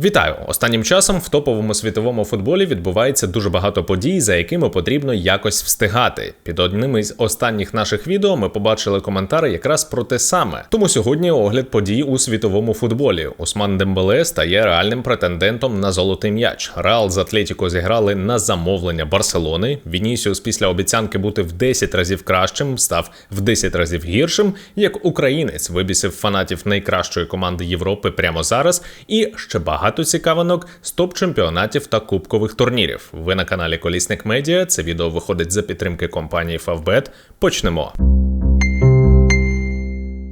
Вітаю! Останнім часом в топовому світовому футболі відбувається дуже багато подій, за якими потрібно якось встигати. Під одним із останніх наших відео ми побачили коментари якраз про те саме. Тому сьогодні огляд подій у світовому футболі. Усман Дембеле стає реальним претендентом на золотий м'яч. Реал з Атлетіко зіграли на замовлення Барселони. Вінісіус після обіцянки бути в 10 разів кращим став в 10 разів гіршим. Як українець вибісив фанатів найкращої команди Європи прямо зараз. І ще багато багато цікавинок з топ-чемпіонатів та кубкових турнірів. Ви на каналі Колісник Медіа. Це відео виходить за підтримки компанії Favbet. Почнемо.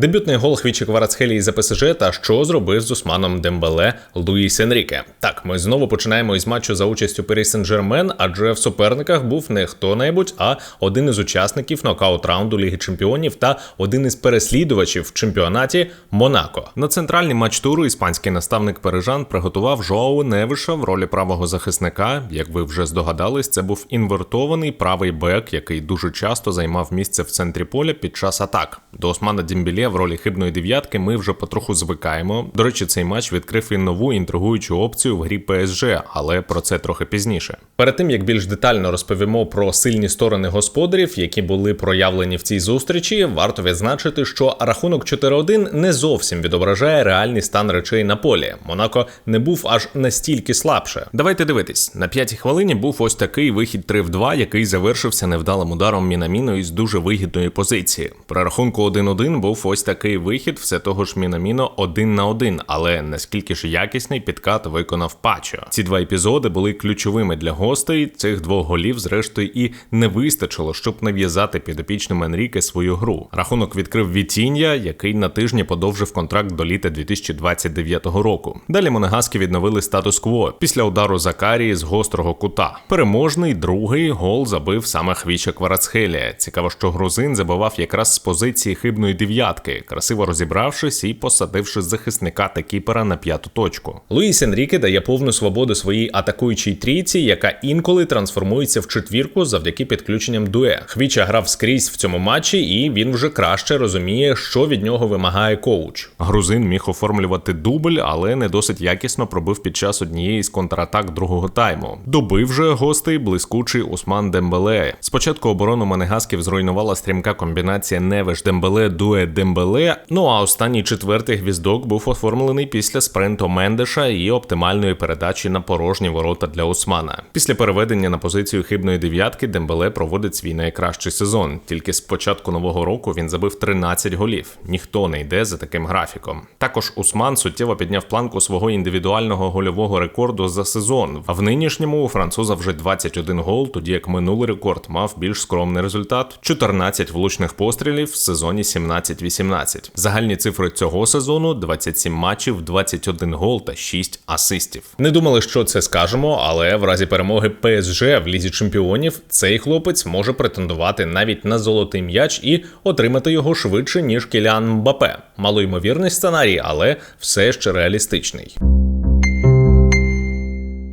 Дебютний гол Хвічі Кварацхелії за ПСЖ та що зробив з Усманом Дембеле Луїс Енріке. Так, ми знову починаємо із матчу за участю Пері Сен-Жермен, адже в суперниках був не хто-небудь, а один із учасників нокаут раунду Ліги Чемпіонів та один із переслідувачів в чемпіонаті Монако. На центральний матч туру іспанський наставник Парижан приготував Жоау Невиша в ролі правого захисника. Як ви вже здогадались, це був інвертований правий бек, який дуже часто займав місце в центрі поля під час атак. До Османа Дімбілє в ролі хибної дев'ятки ми вже потроху звикаємо. До речі, цей матч відкрив і нову інтригуючу опцію в грі ПСЖ, але про це трохи пізніше. Перед тим як більш детально розповімо про сильні сторони господарів, які були проявлені в цій зустрічі, варто відзначити, що рахунок 4-1 не зовсім відображає реальний стан речей на полі. Монако не був аж настільки слабше. Давайте дивитись на п'ятій хвилині. Був ось такий вихід 3 в 2, який завершився невдалим ударом Мінаміно із дуже вигідної позиції. При рахунку 1-1 був ось такий вихід, все того ж Мінаміно один на один, але наскільки ж якісний підкат виконав Пачо. Ці два епізоди були ключовими для гостей. Цих двох голів, зрештою, і не вистачило, щоб нав'язати підопічним Енріке свою гру. Рахунок відкрив Вітіння, який на тижні подовжив контракт до літа 2029 року. Далі Монегаски відновили статус-кво після удару Закарії з гострого кута. Переможний другий гол забив саме Хвіча Кварацхелія. Цікаво, що грузин забивав якраз з позиції хибної дев'ятки красиво розібравшись і посадивши захисника та кіпера на п'яту точку. Луїс Енріке дає повну свободу своїй атакуючій трійці, яка інколи трансформується в четвірку завдяки підключенням дуе. Хвіча грав скрізь в цьому матчі, і він вже краще розуміє, що від нього вимагає коуч. Грузин міг оформлювати дубль, але не досить якісно пробив під час однієї з контратак другого тайму. Добив же гостей блискучий Усман Дембеле. Спочатку оборону Манегасків зруйнувала стрімка комбінація Невеш Дембеле Дуе Дембеле. БЛ. Ну а останній четвертий гвіздок був оформлений після спринту Мендеша і оптимальної передачі на порожні ворота для Османа. Після переведення на позицію хибної дев'ятки Дембеле проводить свій найкращий сезон. Тільки з початку нового року він забив 13 голів. Ніхто не йде за таким графіком. Також Усман суттєво підняв планку свого індивідуального гольового рекорду за сезон. А в нинішньому у француза вже 21 гол, тоді як минулий рекорд мав більш скромний результат: 14 влучних пострілів в сезоні 17-18. 17. Загальні цифри цього сезону: 27 матчів, 21 гол та 6 асистів. Не думали, що це скажемо, але в разі перемоги ПСЖ в лізі чемпіонів цей хлопець може претендувати навіть на золотий м'яч і отримати його швидше ніж Кіліан Мбапе. Малоймовірний сценарій, але все ще реалістичний.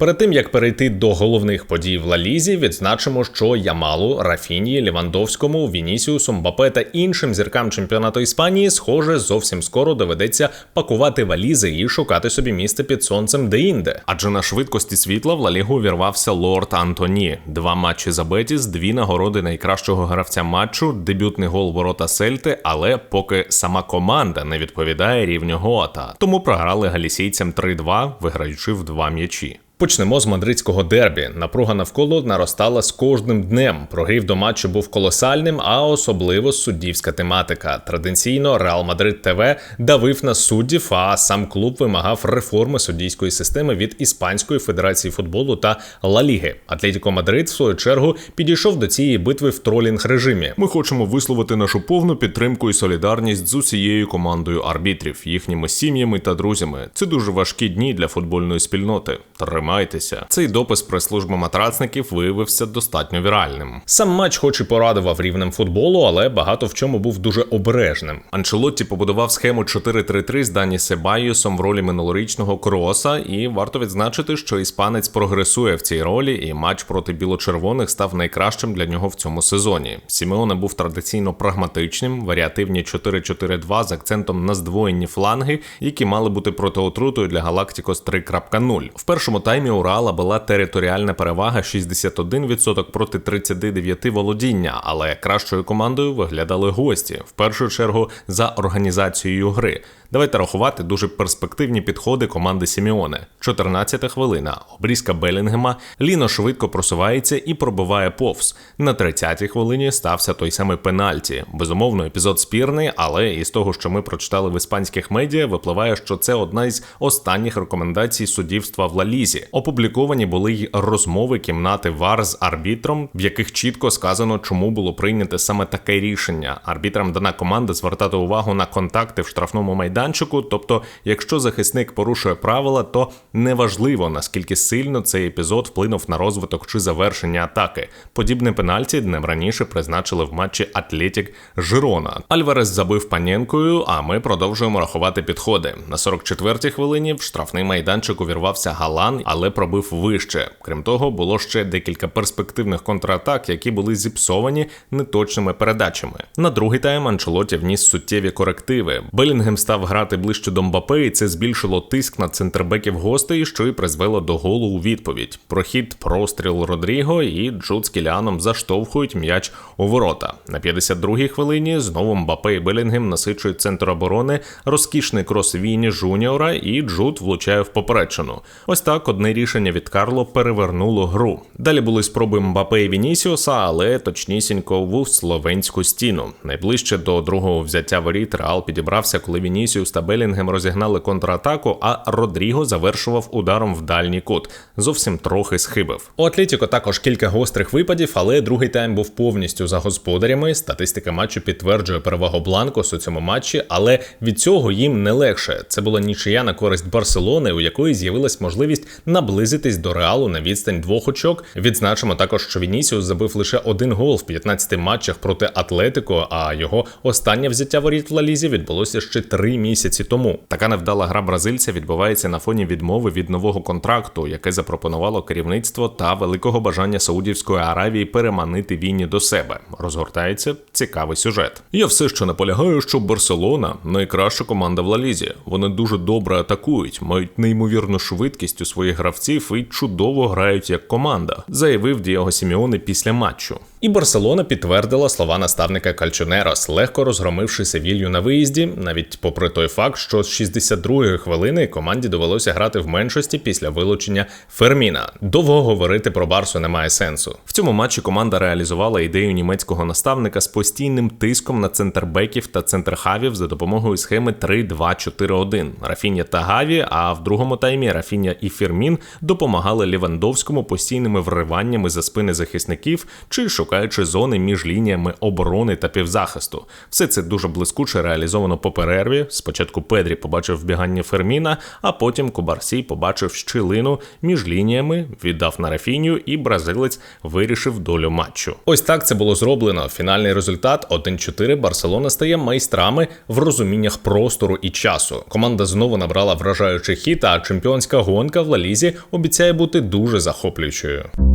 Перед тим як перейти до головних подій в Лалізі, відзначимо, що Ямалу, Рафіні, Лівандовському, Вінісіусу, Мбапе та іншим зіркам чемпіонату Іспанії, схоже, зовсім скоро доведеться пакувати валізи і шукати собі місце під сонцем де-інде. Адже на швидкості світла в Лалігу вірвався Лорд Антоні. Два матчі за Бетіс, дві нагороди найкращого гравця матчу, дебютний гол ворота Сельти, але поки сама команда не відповідає рівню Гоата. Тому програли галісійцям 3-2, виграючи в два м'ячі. Почнемо з мадридського дербі. Напруга навколо наростала з кожним днем. Прогрів до матчу був колосальним, а особливо суддівська тематика. Традиційно Реал Мадрид ТВ давив на суддів, а сам клуб вимагав реформи суддійської системи від Іспанської федерації футболу та Ла Ліги. Атлетіко Мадрид, в свою чергу, підійшов до цієї битви в тролінг режимі. Ми хочемо висловити нашу повну підтримку і солідарність з усією командою арбітрів, їхніми сім'ями та друзями. Це дуже важкі дні для футбольної спільноти. Тримаємо тримайтеся. Цей допис прес-служби матрацників виявився достатньо віральним. Сам матч, хоч і порадував рівнем футболу, але багато в чому був дуже обережним. Анчелотті побудував схему 4-3-3 з Дані Себайосом в ролі минулорічного кроса, і варто відзначити, що іспанець прогресує в цій ролі, і матч проти біло-червоних став найкращим для нього в цьому сезоні. Сімеоне був традиційно прагматичним, варіативні 4-4-2 з акцентом на здвоєнні фланги, які мали бути протиотрутою для Галактикос 3.0. В першому таймі у Реала була територіальна перевага 61% проти 39% володіння, але кращою командою виглядали гості в першу чергу за організацією гри. Давайте рахувати дуже перспективні підходи команди Сіміоне. 14-та хвилина. Обрізка Белінгема. Ліно швидко просувається і пробиває повз. На 30-й хвилині стався той самий пенальті. Безумовно, епізод спірний, але із того, що ми прочитали в іспанських медіа, випливає, що це одна із останніх рекомендацій суддівства в Лалізі. Опубліковані були й розмови кімнати ВАР з арбітром, в яких чітко сказано, чому було прийнято саме таке рішення. Арбітрам дана команда звертати увагу на контакти в штрафному майданчику. Тобто, якщо захисник порушує правила, то неважливо наскільки сильно цей епізод вплинув на розвиток чи завершення атаки. Подібне пенальті днем раніше призначили в матчі Атлетік Жирона. Альварес забив паненкою, а ми продовжуємо рахувати підходи. На 44-й хвилині в штрафний майданчик увірвався Галан, але пробив вище. Крім того, було ще декілька перспективних контратак, які були зіпсовані неточними передачами. На другий тайм Анчелоті вніс суттєві корективи. Белінгем став грати ближче до Мбапе, і це збільшило тиск на центрбеків гостей, що й призвело до голу у відповідь. Прохід, простріл Родріго і Джуд з Кіліаном заштовхують м'яч у ворота. На 52-й хвилині знову Мбапе і Белінгем насичують центр оборони, розкішний крос Віні Жуніора, і Джуд влучає в поперечину. Ось так одне рішення від Карло перевернуло гру. Далі були спроби Мбапе і Вінісіуса, але точнісінько в словенську стіну. Найближче до другого взяття воріт Реал підібрався, коли Вінісіус та Белінгем розігнали контратаку, а Родріго завершував ударом в дальній кут. Зовсім трохи схибив. У Атлетіко також кілька гострих випадів, але другий тайм був повністю за господарями. Статистика матчу підтверджує перевагу Бланкос у цьому матчі, але від цього їм не легше. Це була нічия на користь Барселони, у якої з'явилась можливість наблизитись до реалу на відстань двох очок. Відзначимо також, що Вінісіус забив лише один гол в 15 матчах проти Атлетико, а його останнє взяття воріт в Лалізі відбулося ще три місяці тому. Така невдала гра бразильця відбувається на фоні відмови від нового контракту, яке запропонувало керівництво та великого бажання Саудівської Аравії переманити війні до себе. Розгортається цікавий сюжет. Я все ще наполягаю, що Барселона найкраща команда в Лалізі. Вони дуже добре атакують, мають неймовірну швидкість у своїх гравців і чудово грають як команда, заявив Дієго Сіміоне після матчу. І Барселона підтвердила слова наставника Кальчонерос, легко розгромивши Севілью на виїзді, навіть попри той факт, що з 62-ї хвилини команді довелося грати в меншості після вилучення Ферміна. Довго говорити про Барсу немає сенсу. В цьому матчі команда реалізувала ідею німецького наставника з постійним тиском на центрбеків та центрхавів за допомогою схеми 3-2-4-1. Рафіння та Гаві, а в другому таймі Рафіння і Фермін допомагали Лівандовському постійними вриваннями за спини захисників чи шукаючи зони між лініями оборони та півзахисту. Все це дуже блискуче реалізовано по перерві. Спочатку Педрі побачив вбігання Ферміна, а потім Кубарсій побачив щілину між лініями, віддав на Рафіню, і бразилець вирішив долю матчу. Ось так це було зроблено. Фінальний результат 1-4. Барселона стає майстрами в розуміннях простору і часу. Команда знову набрала вражаючий хід, а чемпіонська гонка в Лалізі обіцяє бути дуже захоплюючою.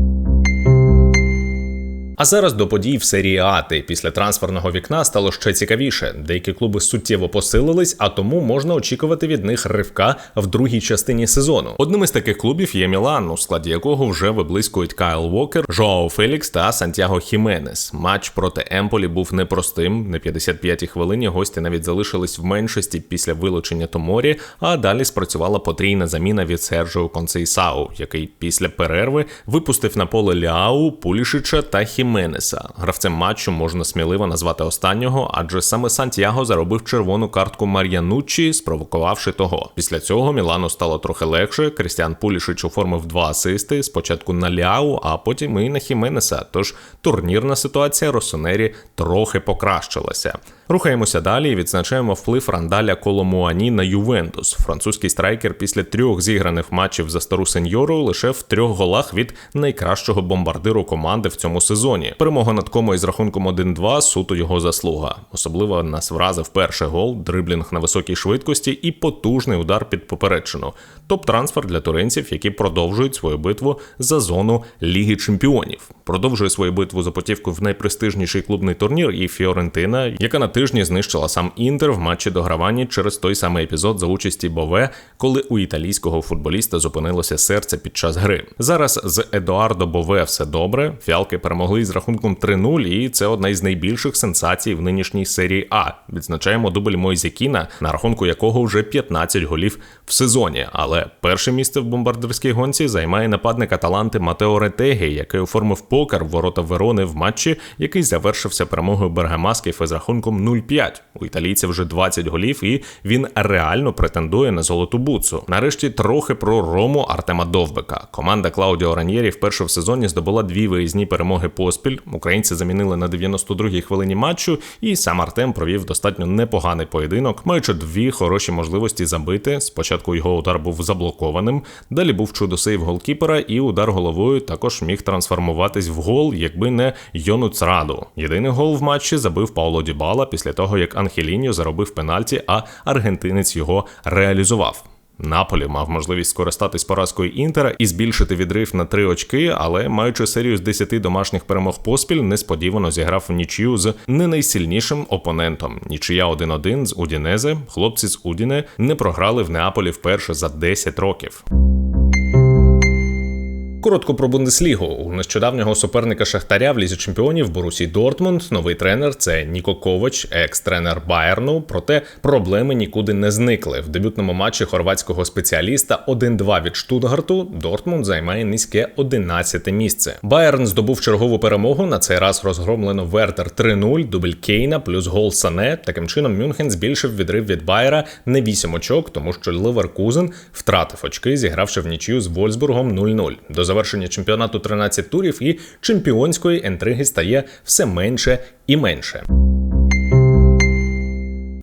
А зараз до подій в серії Ати після трансферного вікна стало ще цікавіше. Деякі клуби суттєво посилились, а тому можна очікувати від них ривка в другій частині сезону. Одним із таких клубів є Мілан, у складі якого вже виблискують Кайл Вокер, Жоао Фелікс та Сантьяго Хіменес. Матч проти Емполі був непростим. На 55-й хвилині гості навіть залишились в меншості після вилучення Томорі, а далі спрацювала потрійна заміна від Сержіо Концейсау, який після перерви випустив на поле Ляау, Пулішича та Хіменеса. Хіменеса. Гравцем матчу можна сміливо назвати останнього, адже саме Сантьяго заробив червону картку Мар'януччі, спровокувавши того. Після цього Мілану стало трохи легше. Крістіан Пулішич оформив два асисти: спочатку на Ляу, а потім і на Хіменеса. Тож турнірна ситуація Росонері трохи покращилася. Рухаємося далі і відзначаємо вплив Рандаля Коломуані на Ювентус. Французький страйкер після трьох зіграних матчів за стару сеньору лише в трьох голах від найкращого бомбардиру команди в цьому сезоні. Перемога над комо із рахунком 1-2 суто його заслуга. Особливо нас вразив перший гол, дриблінг на високій швидкості і потужний удар під поперечину. Топ-трансфер для туринців, які продовжують свою битву за зону Ліги Чемпіонів. Продовжує свою битву за потівку в найпрестижніший клубний турнір і Фіорентина, яка на тижні знищила сам Інтер в матчі дограванні через той самий епізод за участі Бове, коли у італійського футболіста зупинилося серце під час гри. Зараз з Едуардо Бове все добре. Фіалки перемогли з рахунком 3-0, і це одна із найбільших сенсацій в нинішній серії А. Відзначаємо дубль Мойзекіна, на рахунку якого вже 15 голів в сезоні. Але перше місце в бомбардирській гонці займає нападник Аталанти Матео Ретегі, який оформив покер в ворота Верони в матчі, який завершився перемогою Бергамасків із рахунком 0-5. У італійця вже 20 голів, і він реально претендує на золоту буцу. Нарешті трохи про Рому Артема Довбека. Команда Клаудіо Раньєрі вперше в сезоні здобула дві виїзні перемоги поспіль. Українці замінили на 92-й хвилині матчу, і сам Артем провів достатньо непоганий поєдинок, маючи дві хороші можливості забити. Спочатку його удар був заблокованим, далі був чудосейв голкіпера, і удар головою також міг трансформуватись в гол, якби не Йону Цраду. Єдиний гол в матчі забив Пауло Дібала після того, як Анхеліньо заробив пенальті, а аргентинець його реалізував. Наполі мав можливість скористатись поразкою Інтера і збільшити відрив на три очки, але маючи серію з 10 домашніх перемог поспіль, несподівано зіграв в нічию з не найсильнішим опонентом. Нічия 1-1 з Удінезе. Хлопці з Удіне не програли в Неаполі вперше за 10 років. Коротко про Бундеслігу. У нещодавнього суперника Шахтаря в лізі чемпіонів Борусі Дортмунд. Новий тренер це Ніко Ковач, екс-тренер Байерну. Проте проблеми нікуди не зникли. В дебютному матчі хорватського спеціаліста 1-2 від Штутгарту. Дортмунд займає низьке 11 місце. Байерн здобув чергову перемогу. На цей раз розгромлено Вертер 3-0, дубль Кейна плюс гол Сане. Таким чином Мюнхен збільшив відрив від Байера не 8 очок, тому що Леверкузен втратив очки, зігравши в нічию з Вольсбургом 0-0. До завершення чемпіонату 13 турів і чемпіонської інтриги стає все менше і менше.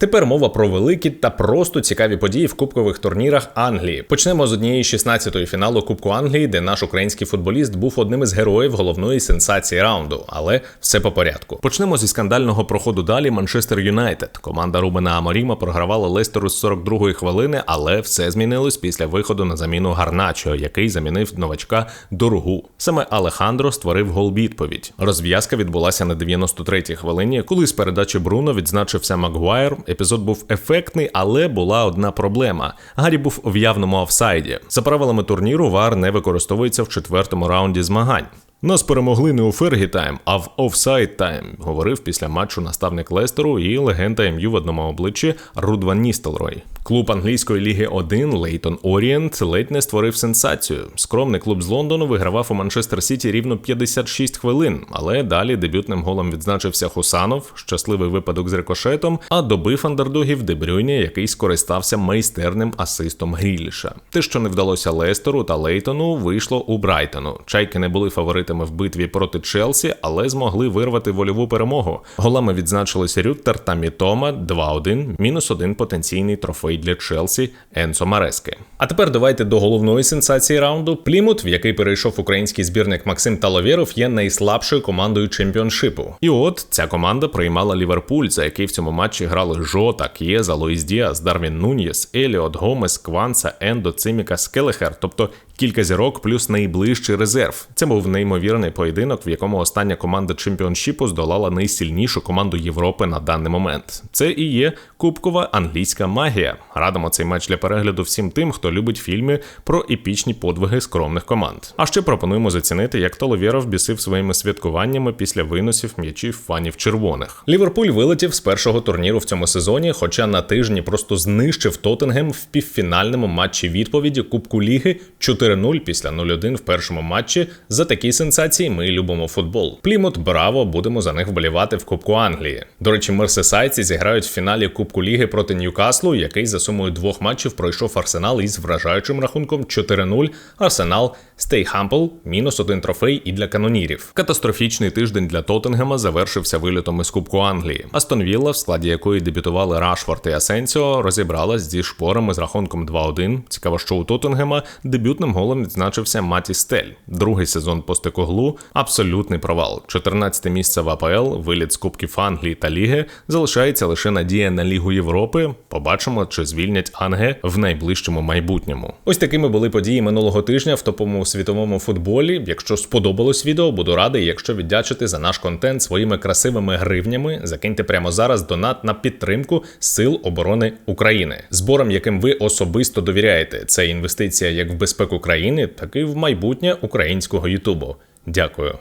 Тепер мова про великі та просто цікаві події в кубкових турнірах Англії. Почнемо з однієї 16-ї фіналу Кубку Англії, де наш український футболіст був одним із героїв головної сенсації раунду. Але все по порядку. Почнемо зі скандального проходу далі. Манчестер Юнайтед. Команда Рубена Аморіма програвала Лестеру з 42-ї хвилини, але все змінилось після виходу на заміну Гарначо, який замінив новачка дорогу. Саме Алехандро створив гол відповідь. Розв'язка відбулася на 93-й хвилині, коли з передачі Бруно відзначився Магуайр. Епізод був ефектний, але була одна проблема. Гаррі був в явному офсайді. За правилами турніру ВАР не використовується в четвертому раунді змагань. Нас перемогли не у Фергі Тайм, а в офсайд тайм, говорив після матчу наставник Лестеру і легенда МЮ в одному обличчі Рудван Ністелрой. Клуб англійської ліги 1 Лейтон Орієнт ледь не створив сенсацію. Скромний клуб з Лондону вигравав у Манчестер Сіті рівно 56 хвилин, але далі дебютним голом відзначився Хусанов, щасливий випадок з рикошетом, а добив андердогів Дебрюйня, який скористався майстерним асистом Гріліша. Те, що не вдалося Лестеру та Лейтону, вийшло у Брайтону. Чайки не були фаворитами в битві проти Челсі, але змогли вирвати вольову перемогу. Голами відзначилися Рюттер та Мітома 2-1, мінус один потенційний трофей для Челсі Енсо Марески. А тепер давайте до головної сенсації раунду. Плімут, в який перейшов український збірник Максим Таловєров, є найслабшою командою чемпіоншипу. І от ця команда приймала Ліверпуль, за який в цьому матчі грали Жота, К'єза, Луїс Діас, Дарвін Нуньєс, Еліот, Гомес, Кванса, Ендо, Циміка, Скелехер, тобто кілька зірок плюс найближчий резерв. Це був неймовірний поєдинок, в якому остання команда чемпіоншіпу здолала найсильнішу команду Європи на даний момент. Це і є кубкова англійська магія. Радимо цей матч для перегляду всім тим, хто любить фільми про епічні подвиги скромних команд. А ще пропонуємо зацінити, як Толовєров бісив своїми святкуваннями після виносів м'ячів фанів червоних. Ліверпуль вилетів з першого турніру в цьому сезоні, хоча на тижні просто знищив Тоттенгем в півфінальному матчі відповіді Кубку Ліги 4-0 після 0-1 в першому матчі. За такі сенсації ми любимо футбол. Плімут, браво, будемо за них вболівати в Кубку Англії. До речі, мерсесайці зіграють в фіналі Кубку Ліги проти Ньюкаслу, який за сумою двох матчів пройшов Арсенал із вражаючим рахунком 4-0. Арсенал Stay Humble, мінус один трофей і для канонірів. Катастрофічний тиждень для Тоттенгема завершився вилітом із Кубку Англії. Астон Вілла, в складі якої дебютували Рашфорд і Асенсіо, розібралась зі шпорами з рахунком 2-1. Цікаво, що у Тоттенгема дебютним голом відзначився Маті Стель. Другий сезон постекоглу абсолютний провал. 14 місце в АПЛ, виліт з Кубків Англії та Ліги. Залишається лише надія на Лігу Європи. Побачимо, чи звільнять Анге в найближчому майбутньому. Ось такими були події минулого тижня в топовому світовому футболі. Якщо сподобалось відео, буду радий, якщо віддячити за наш контент своїми красивими гривнями. Закиньте прямо зараз донат на підтримку Сил оборони України, збором, яким ви особисто довіряєте. Це інвестиція як в безпеку країни, так і в майбутнє українського Ютубу. Дякую.